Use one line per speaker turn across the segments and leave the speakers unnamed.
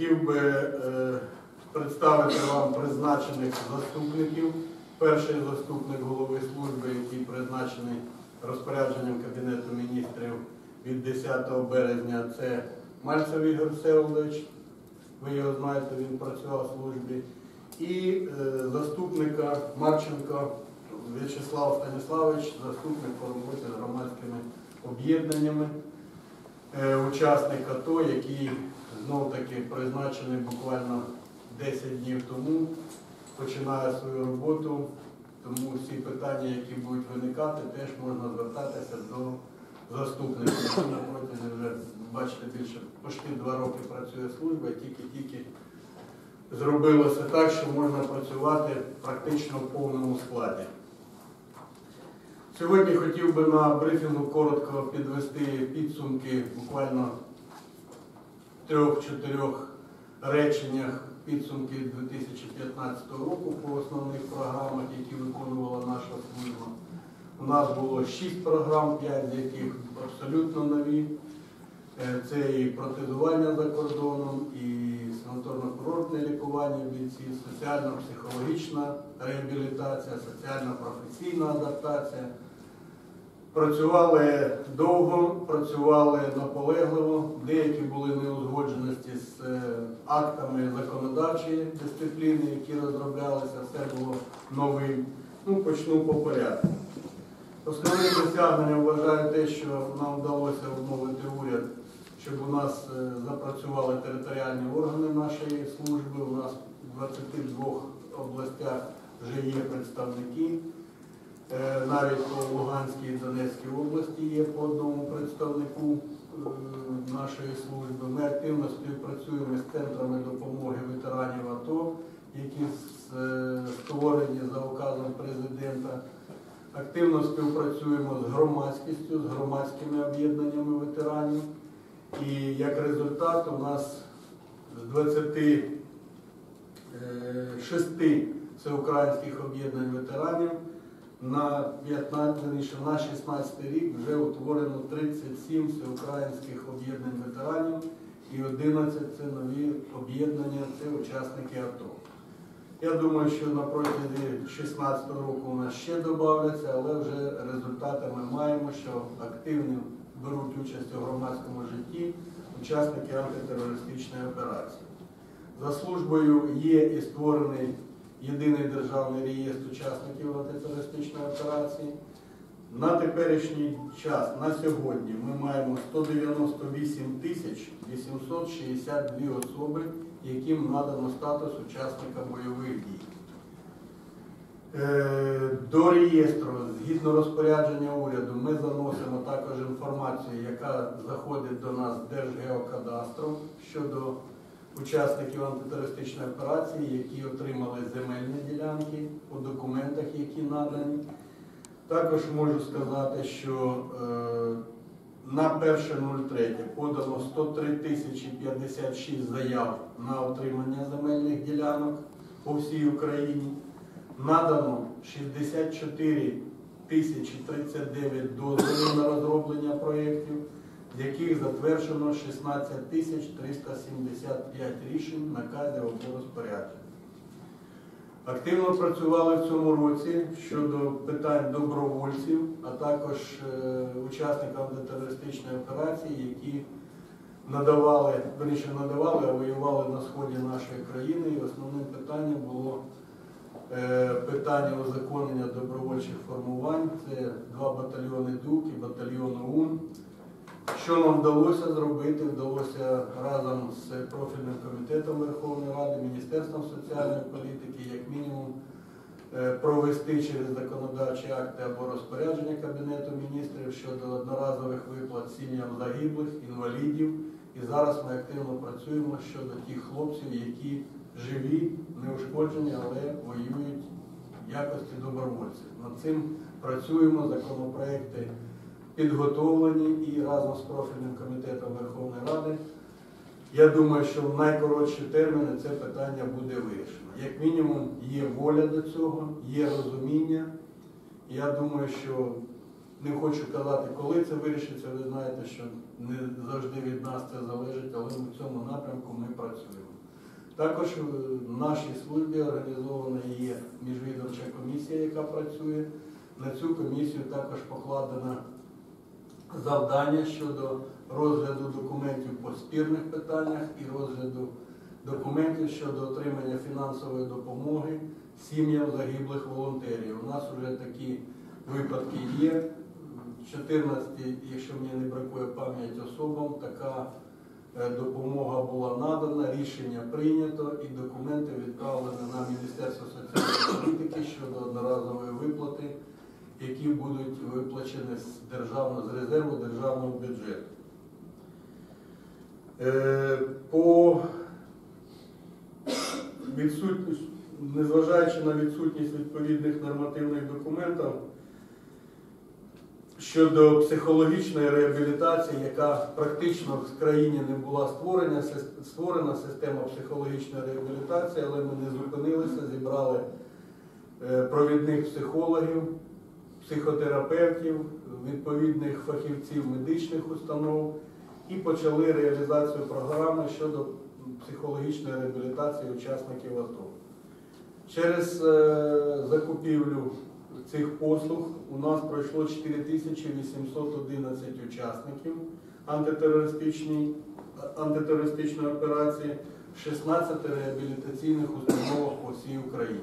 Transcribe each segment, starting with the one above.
Хотів би е, представити вам призначених заступників. Перший заступник голови служби, який призначений розпорядженням Кабінету міністрів від 10 березня, це Мальцев Ігор Всеволодович. Ви його знаєте, він працював в службі. І е, заступника Марченко В'ячеслав Станіславович, заступник по роботі з громадськими об'єднаннями е, учасник АТО, який знов таки призначений буквально 10 днів тому, починає свою роботу. Тому всі питання, які будуть виникати, теж можна звертатися до заступника. Який на протязі вже, бачите, більше почти два роки працює служба, і тільки-тільки зробилося так, що можна працювати практично в повному складі. Сьогодні хотів би на брифінгу коротко підвести підсумки буквально трьох-чотирьох реченнях підсумки 2015 року по основних програмах, які виконувала наша служба. У нас було шість програм, п'ять з яких абсолютно нові. Е, Це і протезування за кордоном, і санаторно-курортне лікування бійців, соціально-психологічна реабілітація, соціально-професійна адаптація. Працювали довго, працювали наполегливо, деякі були неузгодженості з е, актами законодавчої дисципліни, які розроблялися, все було новим. Ну, почну по порядку. Основним досягненням вважаю те, що нам вдалося вмовити уряд, щоб у нас е, запрацювали територіальні органи нашої служби. У нас в 22 областях вже є представники. Е, Навіть по Луганській і Донецькій області є по одному представнику е, нашої служби. Ми активно співпрацюємо з центрами допомоги ветеранів АТО, які е, створені за указом президента. Активно співпрацюємо з громадськістю, з громадськими об'єднаннями ветеранів. І як результат у нас з 26 всеукраїнських об'єднань ветеранів на 15, на 16 рік вже утворено 37 всеукраїнських об'єднань ветеранів і 11 це нові об'єднання, це учасники АТО. Я думаю, що на протязі 2016 року у нас ще додаться, але вже результати ми маємо, що активно беруть участь у громадському житті учасники антитерористичної операції. За службою є і створений єдиний державний реєстр учасників антитерористичної операції. На теперішній час, на сьогодні, ми маємо 198 тисяч 862 особи, яким надано статус учасника бойових дій. Е, До реєстру, згідно розпорядження уряду, ми заносимо також інформацію, яка заходить до нас з Держгеокадастру щодо учасників антитерористичної операції, які отримали земельні ділянки по документах, які надані. Також можу сказати, що е, на 1.03 подано 103 тисячі 56 заяв на отримання земельних ділянок по всій Україні. Надано 64 тисячі 39 дозволів на розроблення проєктів, яких затверджено 16 тисяч 375 рішень, наказів або розпоряджень. Активно працювали в цьому році щодо питань добровольців, а також е, учасників антитерористичної операції, які надавали, верніше надавали, а воювали на сході нашої країни. І основним питанням було е, питання узаконення добровольчих формувань. Це два батальйони ДУК і батальйон ОУН. Що нам вдалося зробити? Вдалося разом з профільним комітетом Верховної Ради, Міністерством соціальної політики, як мінімум, е, провести через законодавчі акти або розпорядження Кабінету міністрів щодо одноразових виплат сім'ям загиблих, інвалідів. І зараз ми активно працюємо щодо тих хлопців, які живі, неушкоджені, але воюють в якості добровольців. Над цим працюємо, законопроекти підготовлені і разом з профільним комітетом Верховної Ради. Я думаю, що в найкоротші терміни це питання буде вирішено. Як мінімум, є воля до цього, є розуміння. Я думаю, що не хочу казати, коли це вирішиться. Ви знаєте, що не завжди від нас це залежить, але в цьому напрямку ми працюємо. Також в нашій службі організована є міжвідомча комісія, яка працює. На цю комісію також покладено завдання щодо розгляду документів по спірних питаннях і розгляду документів щодо отримання фінансової допомоги сім'ям загиблих волонтерів. У нас вже такі випадки є. 14, якщо мені не бракує пам'ять особам, така е, допомога була надана, рішення прийнято і документи відправлені на Міністерство соціальної політики щодо одноразової виплати, які будуть виплачені з державного з резерву державного бюджету. Е, По незважаючи на відсутність відповідних нормативних документів щодо психологічної реабілітації, яка практично в країні не була створена, створена система психологічної реабілітації, але ми не зупинилися, зібрали е, провідних психологів, психотерапевтів, відповідних фахівців медичних установ і почали реалізацію програми щодо психологічної реабілітації учасників АТО. Через е, закупівлю цих послуг у нас пройшло 4811 учасників антитерористичної операції в 16 реабілітаційних установах по всій Україні.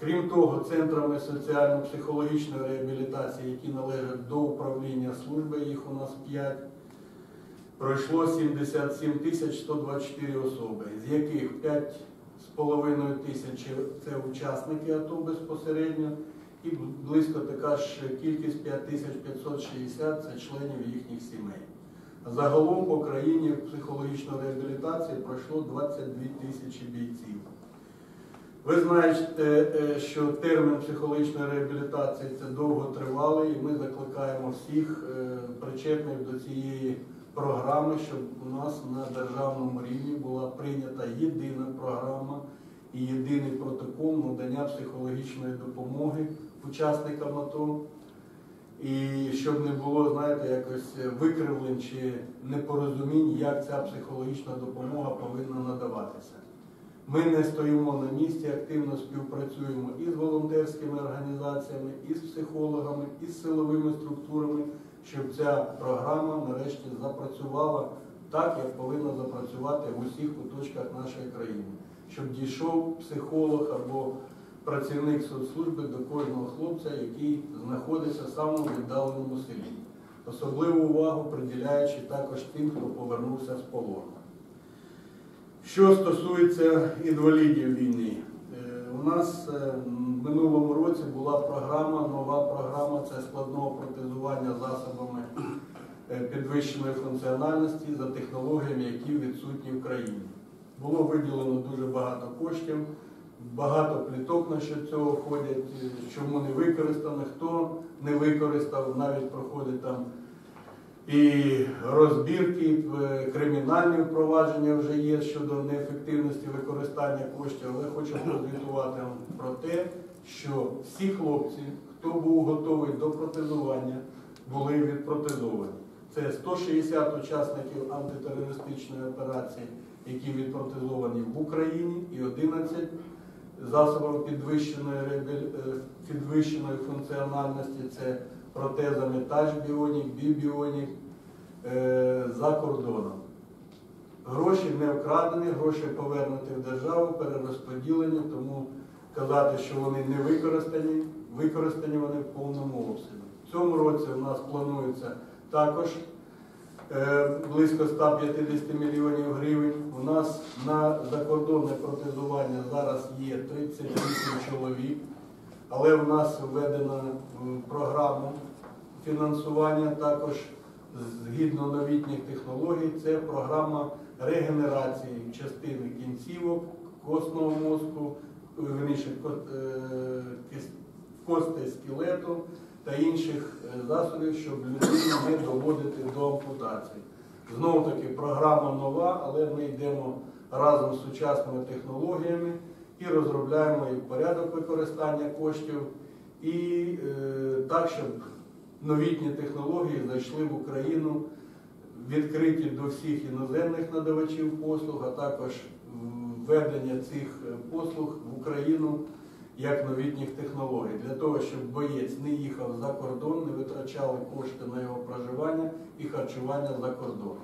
Крім того, центрами соціально-психологічної реабілітації, які належать до управління служби, їх у нас 5, пройшло 77 тисяч 124 особи, з яких 5,5 тисячі це учасники АТО безпосередньо, і близько така ж кількість 5560 це членів їхніх сімей. Загалом по країні психологічної реабілітації пройшло 22 тисячі бійців. Ви знаєте, е, що термін психологічної реабілітації це довготривалий, і ми закликаємо всіх е, причетних до цієї програми, щоб у нас на державному рівні була прийнята єдина програма і єдиний протокол надання психологічної допомоги учасникам АТО. І щоб не було, знаєте, якось викривлень чи непорозумінь, як ця психологічна допомога повинна надаватися. Ми не стоїмо на місці, активно співпрацюємо і з волонтерськими організаціями, і з психологами, і з силовими структурами, щоб ця програма нарешті запрацювала так, як повинна запрацювати в усіх куточках нашої країни, щоб дійшов психолог або працівник соцслужби до кожного хлопця, який знаходиться в самому віддаленому селі. Особливу увагу приділяючи також тим, хто повернувся з полону. Що стосується інвалідів війни, Е, у нас е, в минулому році була програма, нова програма це складного протезування засобами е, підвищеної функціональності за технологіями, які відсутні в країні. Було виділено дуже багато коштів, багато пліток на що цього ходять, чому не використано, хто не використав, навіть проходить там і розбірки, е, кримінальні впровадження вже є щодо неефективності використання коштів, але хочу прозвітувати вам про те, що всі хлопці, хто був готовий до протезування, були відпротезовані. Це 160 учасників антитерористичної операції, які відпротезовані в Україні, і 11 засобів підвищеної, е, підвищеної функціональності. Це протезами Touch Bionic, Bibionic е, за кордоном. Гроші не вкрадені, гроші повернуті в державу, перерозподілені, тому казати, що вони не використані, використані вони в повному обсязі. В цьому році у нас планується також е, близько 150 мільйонів гривень. У нас на закордонне протезування зараз є 38 чоловік, але в нас введено м, програму фінансування також згідно новітніх технологій. Це програма регенерації частини кінцівок, костного мозку, верніше, е, костей скелету та інших е, засобів, щоб людину не доводити до ампутації. Знову таки програма нова, але ми йдемо разом з сучасними технологіями і розробляємо і порядок використання коштів, і е, так, щоб новітні технології зайшли в Україну, відкриті до всіх іноземних надавачів послуг, а також введення цих послуг в Україну як новітніх технологій, для того, щоб боєць не їхав за кордон, не витрачали кошти на його проживання і харчування за кордоном.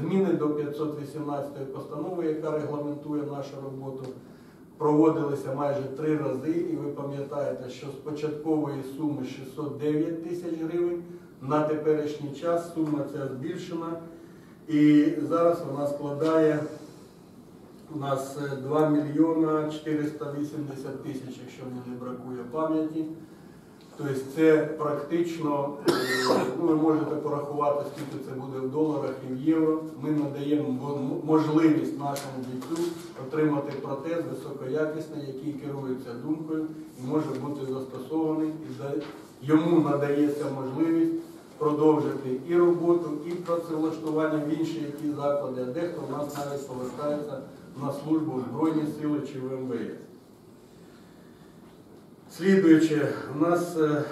Зміни до 518 постанови, яка регламентує нашу роботу, проводилися майже три рази, і ви пам'ятаєте, що з початкової суми 609 тисяч гривень на теперішній час сума ця збільшена, і зараз вона складає у нас е, 2 мільйона 480 тисяч, якщо мені не бракує пам'яті. Тобто це практично, е, ну ви можете порахувати, скільки це буде в доларах і в євро. Ми надаємо можливість нашому бійцю отримати протез високоякісний, який керується думкою і може бути застосований. І йому надається можливість продовжити і роботу, і працевлаштування в інші які заклади, а дехто в нас навіть повертається на службу в Збройні сили чи в МВС. Слідуюче, у нас е,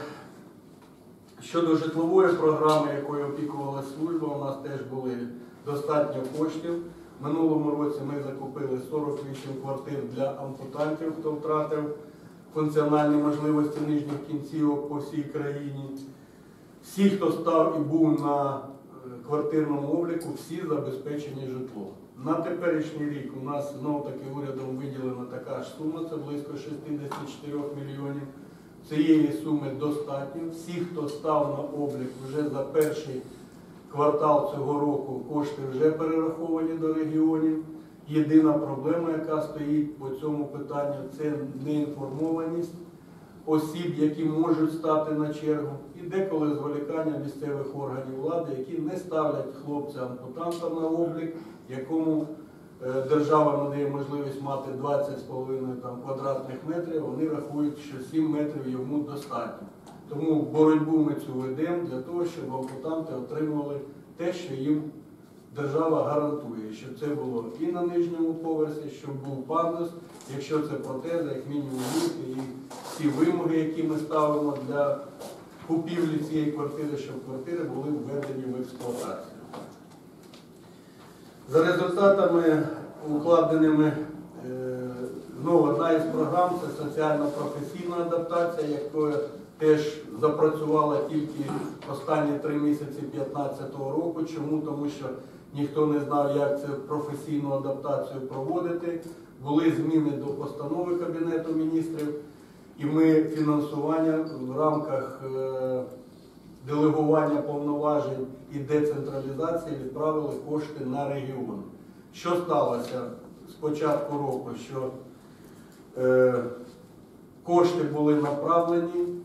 щодо житлової програми, якою опікувалася служба, у нас теж були достатньо коштів. Минулому році ми закупили 48 квартир для ампутантів, хто втратив функціональні можливості нижніх кінцівок по всій країні. Всі, хто став і був на е, квартирному обліку, всі забезпечені житлом. На теперішній рік у нас знов таки урядом виділена така ж сума, це близько 64 мільйонів. Цієї суми достатньо. Всі, хто став на облік вже за перший квартал цього року, кошти вже перераховані до регіонів. Єдина проблема, яка стоїть по цьому питанню, це неінформованість осіб, які можуть стати на чергу, і деколи зволікання місцевих органів влади, які не ставлять хлопця-ампутанта на облік, якому е, держава надає можливість мати 20,5 там, квадратних метрів, вони рахують, що 7 метрів йому достатньо. Тому боротьбу ми цю ведемо для того, щоб ампутанти отримували те, що їм держава гарантує, щоб це було і на нижньому поверсі, щоб був пандус, якщо це протеза, як мінімум і всі вимоги, які ми ставимо для купівлі цієї квартири, щоб квартири були введені в експлуатацію. За результатами укладеними е, знову одна із програм це соціально-професійна адаптація, якою теж запрацювала тільки останні три місяці 2015 року. Чому? Тому що ніхто не знав, як це професійну адаптацію проводити. Були зміни до постанови Кабінету міністрів, і ми фінансування в рамках е, делегування повноважень і децентралізації відправили кошти на регіон. Що сталося з початку року? Що е, кошти були направлені,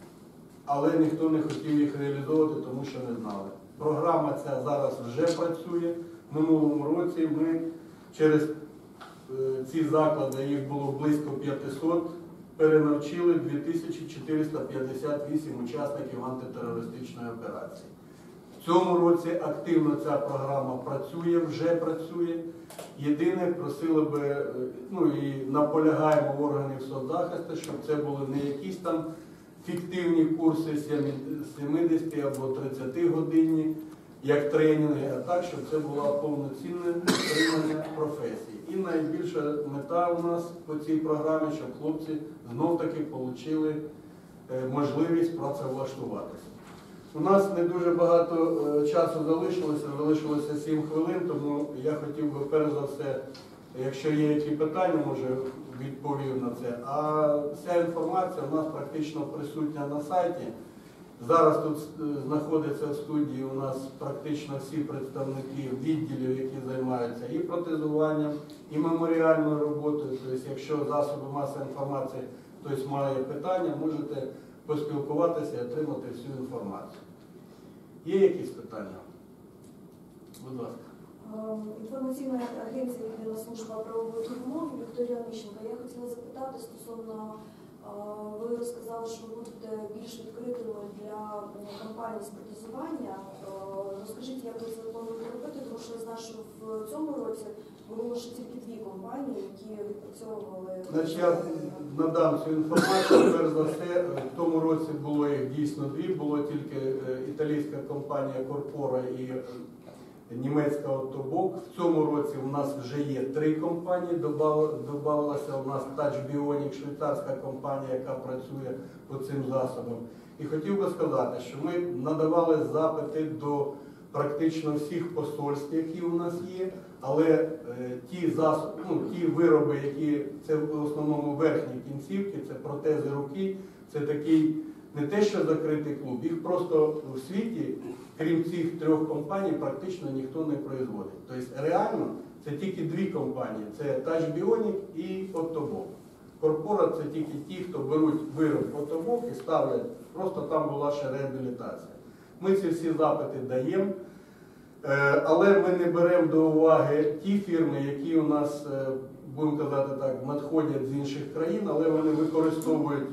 але ніхто не хотів їх реалізовувати, тому що не знали. Програма ця зараз вже працює. В минулому році ми через е, ці заклади, їх було близько 500, перенавчили 2458 учасників антитерористичної операції. В цьому році активно ця програма працює, вже працює. Єдине, просили би, е, ну і наполягаємо органів соцзахисту, щоб це були не якісь там фіктивні курси 70 або 30 годинні, як тренінги, а так, щоб це була повноцінне отримання професії. І найбільша мета у нас по цій програмі, щоб хлопці знов-таки отримали можливість працевлаштуватися. У нас не дуже багато е, часу залишилося, залишилося 7 хвилин, тому я хотів би перш за все, якщо є які питання, може відповів на це. А вся інформація у нас практично присутня на сайті. Зараз тут е, знаходяться в студії у нас практично всі представники відділів, які займаються і протезуванням, і меморіальною роботою. Тобто, якщо засоби масової інформації хтось має питання, можете поспілкуватися і отримати всю інформацію. Є якісь питання? Будь ласка.
Ем, Інформаційна агенція Єдина служба правової допомоги Вікторія Міщенка. Я хотіла запитати стосовно, е, ви розказали, що ви будете більш відкритими для е, кампанії з протезування. Е, Розкажіть, як ви це плануєте робити, тому що я знаю, що в цьому році було лише тільки дві компанії, які відпрацьовували.
Значить, я надам цю інформацію. Перш за все, в тому році було їх дійсно дві. Було тільки е, італійська компанія Корпора і е, німецька Отобок. В цьому році у нас вже є три компанії. Добавилася у нас Touch Bionic, швейцарська компанія, яка працює по цим засобам. І хотів би сказати, що ми надавали запити до практично всіх посольств, які у нас є, але е, ті засоби, ну, ті вироби, які це в основному верхні кінцівки, це протези руки, це такий не те, що закритий клуб, їх просто в світі, крім цих трьох компаній, практично ніхто не производить. Тобто реально це тільки дві компанії: це Bionic і Отобок. Корпора це тільки ті, хто беруть вироб Отобок і ставлять, просто там була ще реабілітація. Ми ці всі запити даємо. Е, Але ми не беремо до уваги ті фірми, які у нас, е, будемо казати так, надходять з інших країн, але вони використовують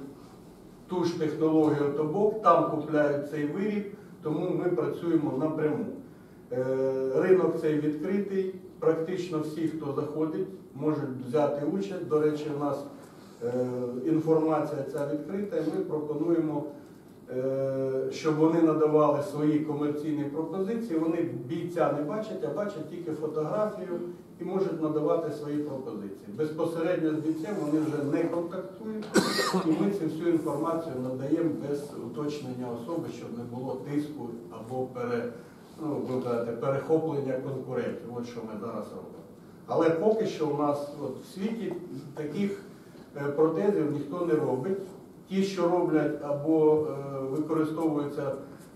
ту ж технологію тобок, там купляють цей виріб, тому ми працюємо напряму. Е, Ринок цей відкритий, практично всі, хто заходить, можуть взяти участь. До речі, у нас е, інформація ця відкрита, і ми пропонуємо, щоб вони надавали свої комерційні пропозиції. Вони бійця не бачать, а бачать тільки фотографію і можуть надавати свої пропозиції. Безпосередньо з бійцем вони вже не контактують, і ми цю всю інформацію надаємо без уточнення особи, щоб не було тиску або пере, ну, будемо казати, перехоплення конкурентів. От що ми зараз робимо. Але поки що у нас от, в світі таких е, протезів ніхто не робить. Ті, що роблять або е, використовуються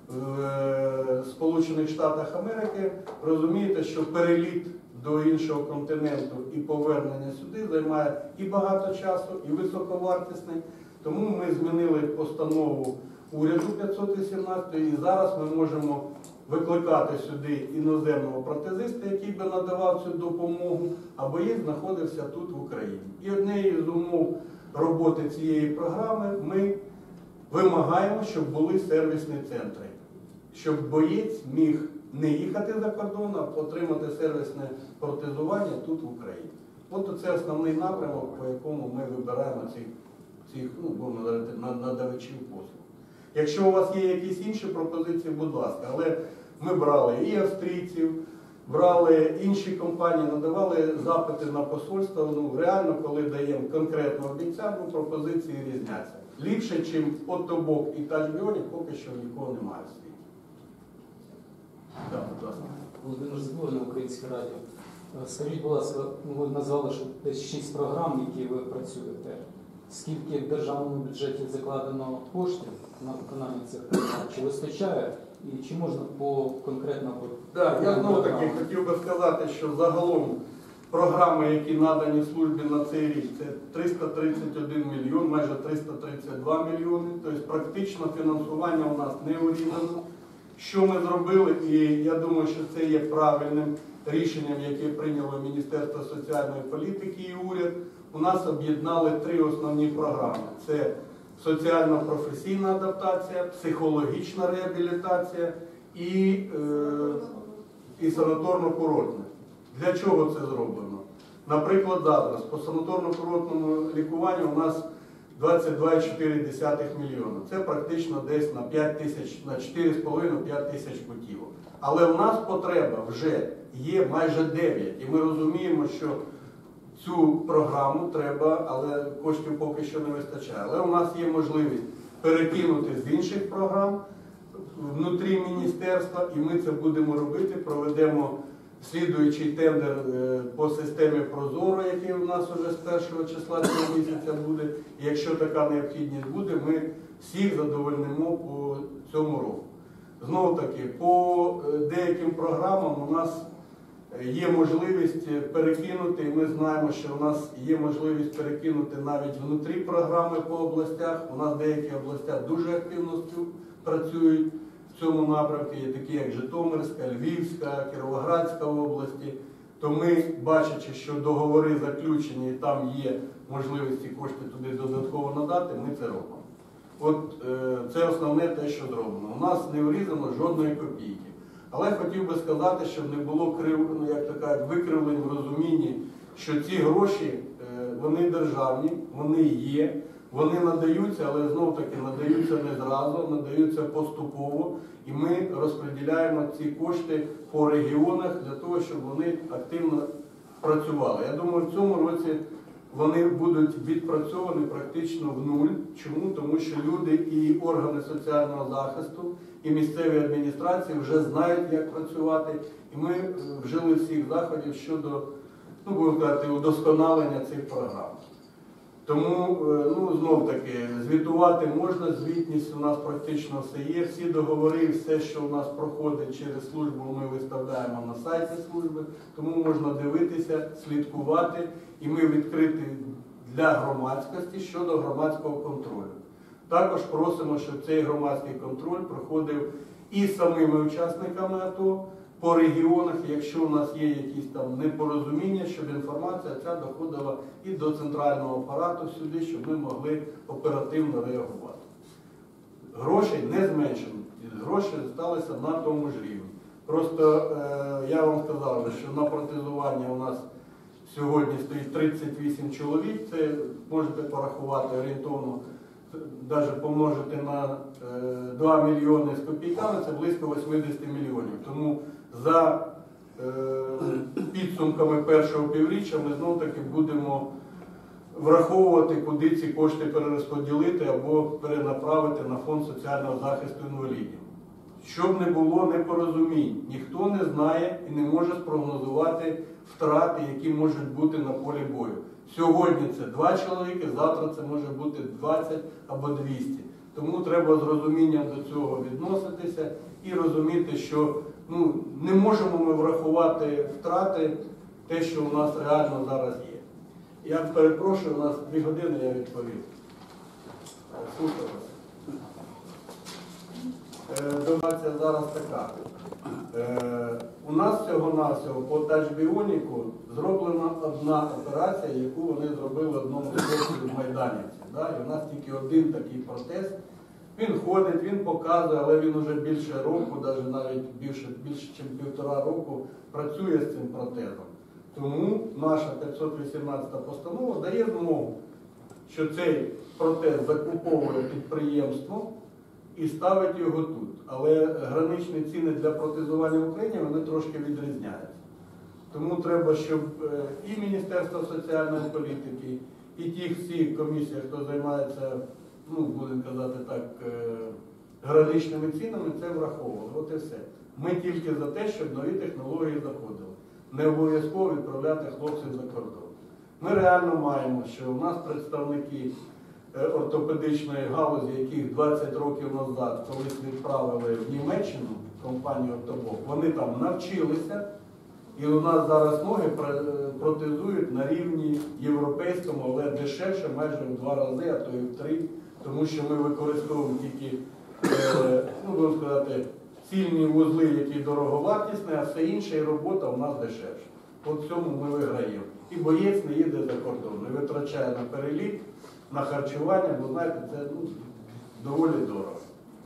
в е, Сполучених Штатах Америки, розумієте, що переліт до іншого континенту і повернення сюди займає і багато часу, і високовартісний. Тому ми змінили постанову уряду 518 і зараз ми можемо викликати сюди іноземного протезиста, який би надавав цю допомогу, або їх знаходився тут в Україні. І однією з умов роботи цієї програми ми вимагаємо, щоб були сервісні центри, щоб боєць міг не їхати за кордон, а отримати сервісне протезування тут в Україні. От це основний напрямок, по якому ми вибираємо цих, цих ну, будемо говорити, надавачів послуг. Якщо у вас є якісь інші пропозиції, будь ласка, але ми брали і австрійців, брали інші компанії, надавали запити на посольство. Ну реально, коли даємо конкретного бійця, ну пропозиції різняться. Ліпше, ніж Отобок і Тальбіоні, поки що нікого немає в світі. Так, будь ласка.
Володимир Зборний, Українське радіо. Е, Скажіть, будь ласка, ну, ви назвали, що десь шість програм, які ви працюєте. Скільки в державному бюджеті закладено коштів на виконання цих програм? Чи вистачає? І чи можна по конкретно по
Так, я знову таки хотів би сказати, що загалом програми, які надані службі на цей рік, це 331 мільйон, майже 332 мільйони. Тобто практично фінансування у нас не урізано. Що ми зробили, і я думаю, що це є правильним рішенням, яке прийняло Міністерство соціальної політики і уряд. У нас об'єднали три основні програми: це соціально-професійна адаптація, психологічна реабілітація і е, і санаторно-курортне. Для чого це зроблено? Наприклад, зараз по санаторно-курортному лікуванню у нас 22,4 мільйона. Це практично десь на 5 тисяч, на 4,5-5 тисяч путівок. Але у нас потреба вже є майже 9. І ми розуміємо, що цю програму треба, але коштів поки що не вистачає. Але у нас є можливість перекинути з інших програм внутрі міністерства, і ми це будемо робити. Проведемо слідуючий тендер е, по системі Прозоро, який у нас вже з першого числа цього місяця буде. І якщо така необхідність буде, ми всіх задовольнимо по цьому року. Знову таки, по е, деяким програмам у нас є можливість перекинути, і ми знаємо, що у нас є можливість перекинути навіть внутрі програми по областях. У нас деякі області дуже активно працюють в цьому напрямку, є такі як Житомирська, Львівська, Кіровоградська області. То ми, бачачи, що договори заключені і там є можливість ці кошти туди додатково надати, ми це робимо. От е, це основне те, що зроблено. У нас не урізано жодної копійки. Але хотів би сказати, щоб не було крив, ну, як то викривлень в розумінні, що ці гроші е, вони державні, вони є. Вони надаються, але знов таки надаються не зразу, надаються поступово, і ми розподіляємо ці кошти по регіонах для того, щоб вони активно працювали. Я думаю, в цьому році вони будуть відпрацьовані практично в нуль. Чому? Тому що люди і органи соціального захисту, і місцеві адміністрації вже знають, як працювати, і ми е, вжили всіх заходів щодо, ну будемо казати, удосконалення цих програм. Тому, е, ну знов таки, звітувати можна, звітність у нас практично все є. Всі договори, все, що у нас проходить через службу, ми виставляємо на сайті служби, тому можна дивитися, слідкувати, і ми відкриті для громадськості щодо громадського контролю. Також просимо, щоб цей громадський контроль проходив і самими учасниками АТО по регіонах, якщо у нас є якісь там непорозуміння, щоб інформація ця доходила і до центрального апарату сюди, щоб ми могли оперативно реагувати. Грошей не зменшено, гроші залишилися на тому ж рівні. Просто е, я вам сказав, що на протезування у нас сьогодні стоїть 38 чоловік, це можете порахувати орієнтовно, навіть помножити на е, 2 мільйони з копійками, це близько 80 мільйонів. Тому за е, підсумками першого півріччя ми знов таки будемо враховувати, куди ці кошти перерозподілити або перенаправити на фонд соціального захисту інвалідів. Щоб не було непорозумінь, ніхто не знає і не може спрогнозувати втрати, які можуть бути на полі бою. Сьогодні це два чоловіки, завтра це може бути 20 або 200. Тому треба з розумінням до цього відноситися і розуміти, що ну, не можемо ми врахувати втрати те, що у нас реально зараз є. Я перепрошую, у нас дві години, я відповів. Слухаю вас. Е, Ситуація зараз така. Е, У нас всього-навсього по тачбіоніку зроблена одна операція, яку вони зробили одному хлопцю в. І у нас тільки один такий протез. Він ходить, він показує, але він вже більше року, навіть більше, більше ніж півтора року працює з цим протезом. Тому наша 518 постанова дає змогу, що цей протез закуповує підприємство і ставить його тут. Але граничні ціни для протезування в Україні вони трошки відрізняються. Тому треба, щоб е, і Міністерство соціальної політики, і ті всі комісії, хто займається, ну, будемо казати так, е, граничними цінами, це враховували. От і все. Ми тільки за те, щоб нові технології заходили. Не обов'язково відправляти хлопців за кордон. Ми реально маємо, що у нас представники е, ортопедичної галузі, яких 20 років назад колись відправили в Німеччину компанію Ортобок, вони там навчилися, і у нас зараз ноги е, протезують на рівні європейському, але дешевше майже в два рази, а то і в три, тому що ми використовуємо тільки, е, ну будемо сказати, цільні вузли, які дороговартісні, а все інше і робота у нас дешевша. От цьому ми виграємо. І боєць не їде за кордон, не витрачає на переліт, на харчування, бо знаєте, це ну, доволі дорого.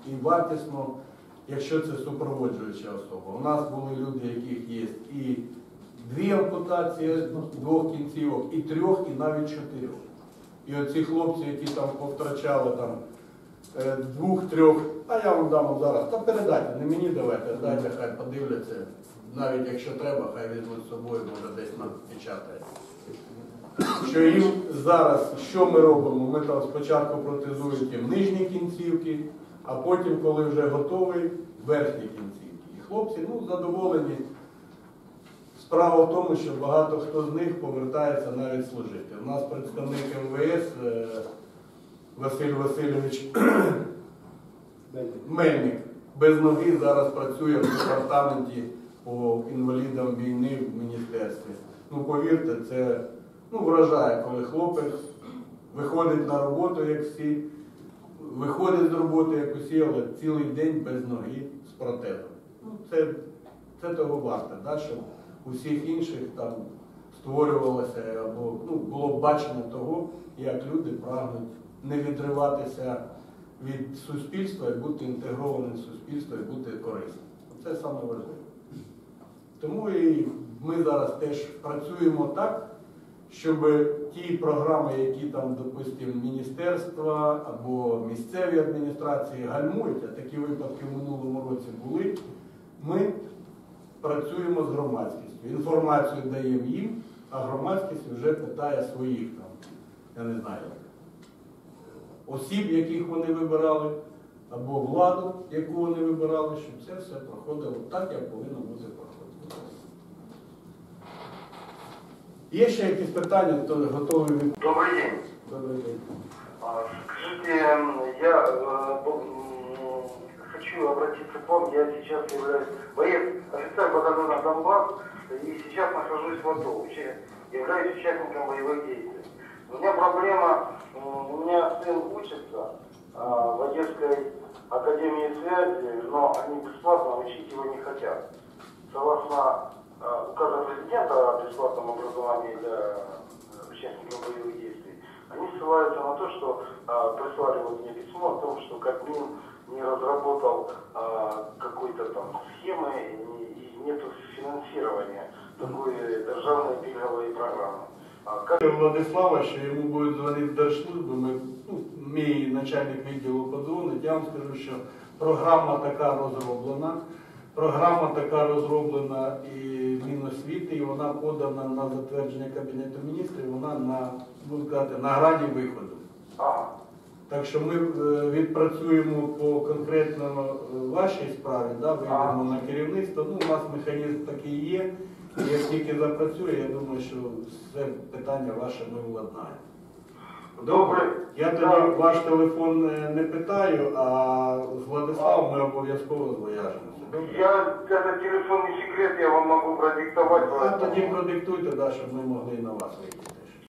І вартісно, якщо це супроводжуюча особа. У нас були люди, яких є і дві ампутації двох кінцівок, і трьох, і навіть чотирьох. І оці хлопці, які там повтрачали там е, двох-трьох, а я вам дам зараз, та передайте, не мені давайте, дайте, хай подивляться. Навіть якщо треба, хай візьмуть з собою, може десь напечатає. Що їм зараз, що ми робимо? Ми там спочатку протезуємо їм нижні кінцівки, а потім, коли вже готовий, верхні кінцівки. І хлопці ну, задоволені. Справа в тому, що багато хто з них повертається навіть служити. У нас представник МВС е, Василь Васильович Мельник без ноги зараз працює в департаменті по інвалідам війни в міністерстві. Ну повірте, це ну, вражає, коли хлопець виходить на роботу, як всі, виходить з роботи, як усі, але цілий день без ноги з протезом. Ну, це, це того варте, да, щоб у всіх інших там створювалося або ну, було бачення того, як люди прагнуть не відриватися від суспільства і бути інтегрованим в суспільство і бути корисним. Це саме важливе. Тому і ми зараз теж працюємо так, щоб ті програми, які там, допустимо, міністерства або місцеві адміністрації гальмують, а такі випадки в минулому році були, ми працюємо з громадськістю. Інформацію даємо їм, а громадськість вже питає своїх там, я не знаю, осіб, яких вони вибирали, або владу, яку вони вибирали, щоб це все проходило так, як повинно бути проходити. Є ще якісь питання, хто готовий від...
Добрый день.
Добрий день.
Скажите, я э, хочу обратиться к вам. Я сейчас являюсь боец, офицер батальона Донбасс, и сейчас нахожусь в АТО, уча- являюсь участником боевых действий. У меня проблема, м, у меня сын учится а, в Одесской академии связи, но они бесплатно учить его не хотят. Согласно а, указа президента о бесплатном образовании для э, участников боевых действий, они ссылаются на то, что а, прислали вот мне письмо о том, что Кабмин не разработал а, какой-то там схемы и,
Владислава, що йому будуть дзвонити з держслужби, ми, ну, мій начальник відділу подзвонить, я вам скажу, що програма така розроблена. Програма така розроблена і Міносвіти, і вона подана на затвердження Кабінету міністрів, вона на, буду казати, на грані виходу. Так що ми е, відпрацюємо по конкретно е, вашій справі, да, вийдемо на керівництво. Ну, у нас механізм такий є. І Як тільки запрацює, я думаю, що це питання ваше ми владнаємо.
Добре.
Я тоді ваш телефон е, не питаю, а з Владиславом ми обов'язково зв'яжемося. Добре?
Я этот телефонний секрет я вам можу продиктувати.
А тоді продиктуйте, да, щоб ми могли на вас вийти.